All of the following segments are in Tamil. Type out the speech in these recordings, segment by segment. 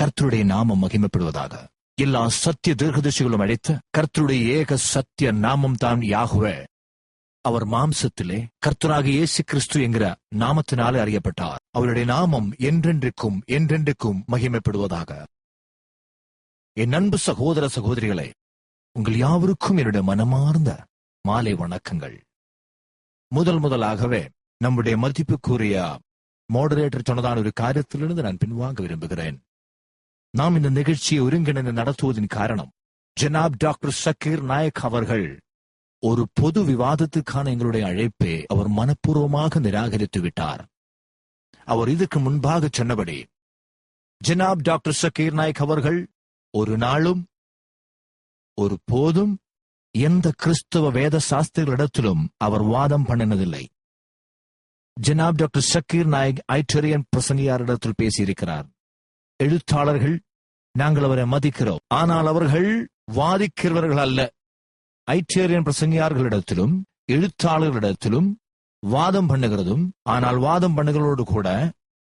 கர்த்தருடைய நாமம் மகிமைப்படுவதாக. எல்லா சத்திய தீர்க்கதரிசிகளும் அழைத்த கர்த்தருடைய ஏக சத்திய நாமம் தான் யாகுவே. அவர் மாம்சத்திலே கர்த்தராக இயேசு கிறிஸ்து என்கிற நாமத்தினாலே அறியப்பட்டார். அவருடைய நாமம் என்றென்றைக்கும் என்றென்றைக்கும் மகிமைப்படுவதாக. என் அன்பு சகோதர சகோதரிகளே உங்கள் யாவருக்கும் என்னுடைய மனமார்ந்த மாலை வணக்கங்கள். முதல் முதலாகவே நம்முடைய மதிப்புக்குரிய மாடரேட்டர் சொன்னதான ஒரு காரியத்திலிருந்து நான் பின்வாங்க விரும்புகிறேன். நாம் இந்த நிகழ்ச்சியை ஒருங்கிணைந்து நடத்துவதன் காரணம் ஜனாப் டாக்டர் ஷக்கீர் நாயக் அவர்கள் ஒரு பொது விவாதத்துக்கான எங்களுடைய அழைப்பை அவர் மனப்பூர்வமாக நிராகரித்து விட்டார். அவர் இதற்கு முன்பாக சொன்னபடி ஜனாப் டாக்டர் ஷக்கீர் நாயக் அவர்கள் ஒரு நாளும் ஒரு போதும் எந்த கிறிஸ்தவ வேத சாஸ்திரிகளிடத்திலும் அவர் வாதம் பண்ணினதில்லை. ஜனாப் டாக்டர் ஷக்கீர் நாயக் ஐட்டரியன் பிரசனியாரிடத்தில் பேசியிருக்கிறார். எழுத்தாளர்கள் நாங்கள் அவரை மதிக்கிறோம். ஆனால் அவர்கள் வாதிக்கிறவர்கள் அல்ல. ஐச்சேரியன் பிரசங்கியார்களிடத்திலும் எழுத்தாளர்களிடத்திலும் வாதம் பண்ணுகிறதும் ஆனால் வாதம் பண்ணுகிறோடு கூட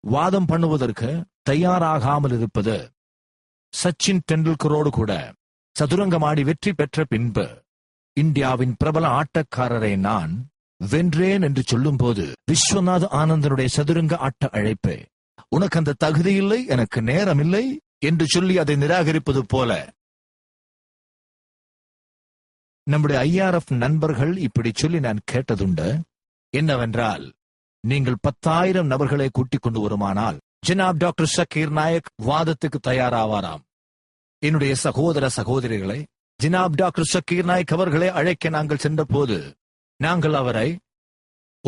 வாதம் பண்ணுவதற்கு தயாராகாமல் இருப்பது சச்சின் டெண்டுல்கரோடு கூட சதுரங்கமாடி வெற்றி பெற்ற பின்பு இந்தியாவின் பிரபல ஆட்டக்காரரை நான் வென்றேன் என்று சொல்லும்போது விஸ்வநாத் ஆனந்தனுடைய சதுரங்க ஆட்ட அழைப்பு உனக்கு அந்த தகுதி இல்லை எனக்கு நேரம் இல்லை என்று சொல்லி அதை நிராகரிப்பது போல. நம்முடைய ஐஆர்எஃப் நண்பர்கள் இப்படி சொல்லி நான் கேட்டதுண்டு என்னவென்றால் நீங்கள் பத்தாயிரம் நபர்களை கூட்டிக் கொண்டு வருமானால் ஜனாப் டாக்டர் ஷக்கீர் நாயக் வாதத்துக்கு தயாராவாராம். என்னுடைய சகோதர சகோதரிகளை ஜினாப் டாக்டர் ஷக்கீர் நாயக் அவர்களை அழைக்க நாங்கள் சென்ற போது நாங்கள் அவரை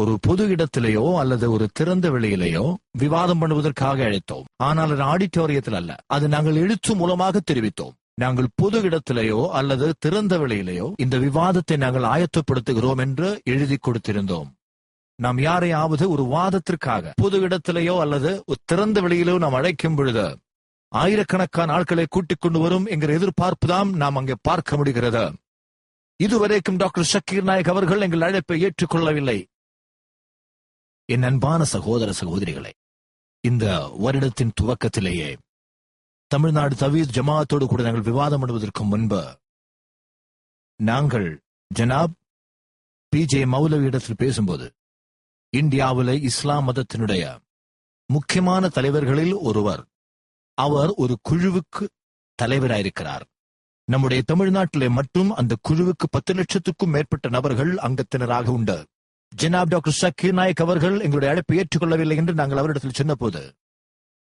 ஒரு பொது இடத்திலேயோ அல்லது ஒரு திறந்த வெளியிலேயோ விவாதம் பண்ணுவதற்காக அழைத்தோம். ஆனால் அது ஆடிட்டோரியத்தில் அல்ல. அது நாங்கள் எழுத்து மூலமாக தெரிவித்தோம். நாங்கள் பொது இடத்திலேயோ அல்லது திறந்த வெளியிலேயோ இந்த விவாதத்தை நாங்கள் ஆயத்தப்படுத்துகிறோம் என்று எழுதி கொடுத்திருந்தோம். நாம் யாரையாவது ஒரு வாதத்திற்காக பொது இடத்திலேயோ அல்லது ஒரு திறந்த வெளியிலோ நாம் அழைக்கும் பொழுது ஆயிரக்கணக்கான ஆட்களை கூட்டிக் கொண்டு வரும் என்கிற எதிர்பார்ப்பு தான் நாம் அங்கே பார்க்க முடிகிறது. இதுவரைக்கும் டாக்டர் ஷக்கீர் நாயக் அவர்கள் எங்கள் அழைப்பை ஏற்றுக்கொள்ளவில்லை. என் அன்பான சகோதர சகோதரிகளை இந்த வருடத்தின் துவக்கத்திலேயே தமிழ்நாடு தவீத் ஜமாத்தோடு கூட நாங்கள் விவாதம் பண்ணுவதற்கு முன்பு நாங்கள் ஜனாப் பி ஜே மௌலவியிடத்தில் பேசும்போது இந்தியாவில் இஸ்லாம் மதத்தினுடைய முக்கியமான தலைவர்களில் ஒருவர் அவர் ஒரு குழுவுக்கு தலைவராயிருக்கிறார். நம்முடைய தமிழ்நாட்டிலே மட்டும் அந்த குழுவுக்கு பத்து லட்சத்துக்கும் மேற்பட்ட நபர்கள் அங்கத்தினராக உண்டு. ஜெனாப் டாக்டர் ஷக்கீர் நாயக் அவர்கள் எங்களுடைய அழைப்பை ஏற்றுக்கொள்ளவில்லை என்று நாங்கள் அவரிடத்தில் சொன்னபோது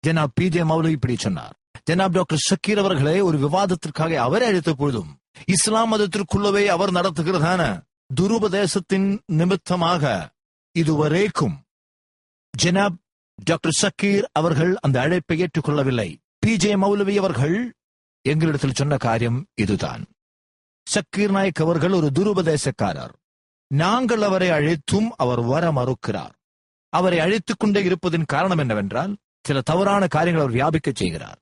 ஜெனாப் பி ஜே மௌலி இப்படி சொன்னார். ஜெனாப் டாக்டர் சக்கீர் அவர்களை ஒரு விவாதத்திற்காக அவரை அழைத்த பொழுதும் இஸ்லாம் மதத்திற்குள்ளவே அவர் நடத்துகிறதான துருபதேசத்தின் நிமித்தமாக இதுவரைக்கும் ஜெனாப் டாக்டர் சக்கீர் அவர்கள் அந்த அழைப்பை ஏற்றுக்கொள்ளவில்லை. பி ஜே மௌலவி அவர்கள் எங்களிடத்தில் சொன்ன காரியம் இதுதான். சக்கீர் நாயக் அவர்கள் ஒரு துருபதேசக்காரர். நாங்கள் அவரை அழைத்தும் அவர் வர மறுக்கிறார். அவரை அழைத்துக் கொண்டே இருப்பதின் காரணம் என்னவென்றால் சில தவறான காரியங்கள் அவர் வியாபிக்க செய்கிறார்.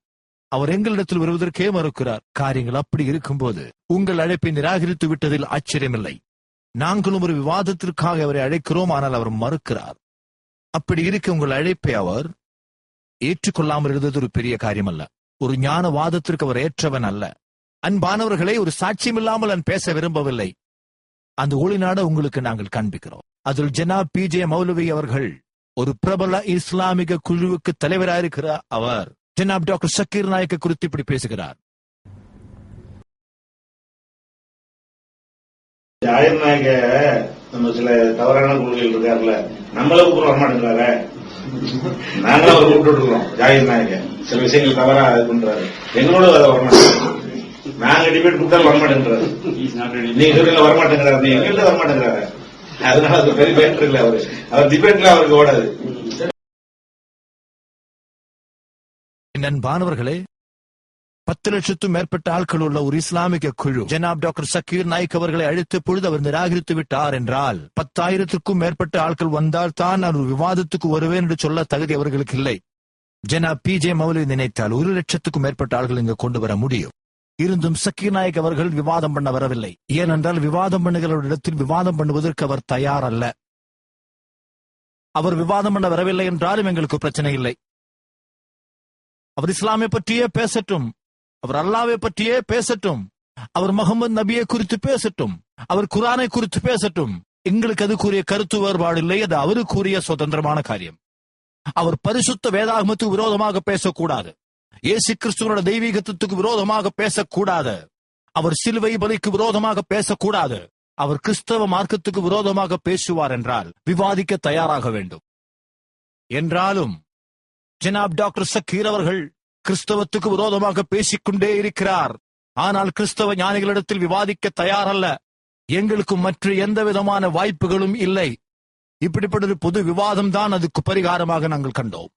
அவர் எங்களிடத்தில் வருவதற்கே மறுக்கிறார். காரியங்கள் அப்படி இருக்கும்போது உங்கள் அழைப்பை நிராகரித்து விட்டதில் ஆச்சரியமில்லை. நாங்களும் ஒரு விவாதத்திற்காக அவரை அழைக்கிறோம் ஆனால் அவர் மறுக்கிறார். அப்படி இருக்க உங்கள் அழைப்பை அவர் ஏற்றுக்கொள்ளாமல் இருந்தது ஒரு பெரிய காரியம் அல்ல ஒரு ஞான வாதத்திற்கு அவர் ஏற்றவன் அல்ல. அன்பானவர்களை ஒரு சாட்சியம் இல்லாமல் நான் பேச விரும்பவில்லை. அந்த ஒளிநாட உங்களுக்கு நாங்கள் காண்பிக்கிறோம். அதில் ஜனா பி. ஜே. மௌலவி அவர்கள் ஒரு பிரபல இஸ்லாமிக குழுவுக்கு தலைவராக இருக்கிறார் அவர் ஜனாப் டாக்டர் ஷக்கீர் நாயக்க குறித்து இப்படி பேசுகிறார். ஜாயிர் நாயக நம்ம சில தவறான குழுக்கள் இருக்காருல்ல நம்மள கூப்பிட வரமாட்டேங்கிறாரு நாங்களும் அவர் கூப்பிட்டு இருக்கோம் ஜாயிர் நாயக. சில விஷயங்கள் தவறா இது பண்றாரு. எங்களோட அதை வரமாட்டேங்கிறாரு நாங்க டிபேட் கொடுத்தாலும் வரமாட்டேங்கிறாரு நீங்க வரமாட்டேங்கிறாரு? நீங்க எங்கள்கிட்ட வரமாட்டேங்கிறாரு. அதனால அது பெரிய பேட்டர் இல்ல அவரு. அவர் டிபேட்ல அவருக்கு ஓடாது. என் அன்பானவர்களே பத்து லட்சத்தும் மேற்பட்ட ஆட்கள் உள்ள ஒரு இஸ்லாமிக குழு ஜனாப் டாக்டர் சக்கீர் நாய்க் அவர்களை அழைத்த பொழுது அவர் நிராகரித்து விட்டார் என்றால் பத்தாயிரத்திற்கும் மேற்பட்ட ஆட்கள் வந்தால் தான் நான் ஒரு விவாதத்துக்கு வருவேன் என்று சொல்ல தகுதி அவர்களுக்கு இல்லை. ஜனாப் பி ஜே மௌலி நினைத்தால் ஒரு லட்சத்துக்கும் மேற்பட்ட ஆட்கள் இங்கு கொண்டு வர முடியும். இருந்தும் சக்கி நாயக் அவர்கள் விவாதம் பண்ண வரவில்லை. ஏனென்றால் விவாதம் பண்ணுகிறவரிடத்தில் விவாதம் பண்ணுவதற்கு அவர் தயார் அல்ல அவர் விவாதம் பண்ண வரவில்லை என்றாலும் எங்களுக்கு பிரச்சனை இல்லை. அவர் இஸ்லாமை பற்றியே பேசட்டும். அவர் அல்லாவை பற்றியே பேசட்டும். அவர் முகமது நபியை குறித்து பேசட்டும். அவர் குரானை குறித்து பேசட்டும். எங்களுக்கு அது கூறிய கருத்து வேறுபாடு இல்லை. அது அவருக்குரிய சுதந்திரமான காரியம். அவர் பரிசுத்த வேதாகமத்துக்கு விரோதமாக பேசக்கூடாது. இயேசு கிறிஸ்துவோட தெய்வீகத்துக்கு விரோதமாக பேசக்கூடாது. அவர் சிலுவை பலிக்கு விரோதமாக பேசக்கூடாது. அவர் கிறிஸ்தவ மார்க்கத்துக்கு விரோதமாக பேசுவார் என்றால் விவாதிக்க தயாராக வேண்டும். என்றாலும் ஜனாப் டாக்டர் சக்கீர் அவர்கள் கிறிஸ்தவத்துக்கு விரோதமாக பேசிக்கொண்டே இருக்கிறார். ஆனால் கிறிஸ்தவ ஞானிகளிடத்தில் விவாதிக்க தயாரல்ல. எங்களுக்கு மற்ற எந்த விதமான வாய்ப்புகளும் இல்லை. இப்படிப்பட்ட ஒரு பொது விவாதம் தான் அதுக்கு பரிகாரமாக நாங்கள் கண்டோம்.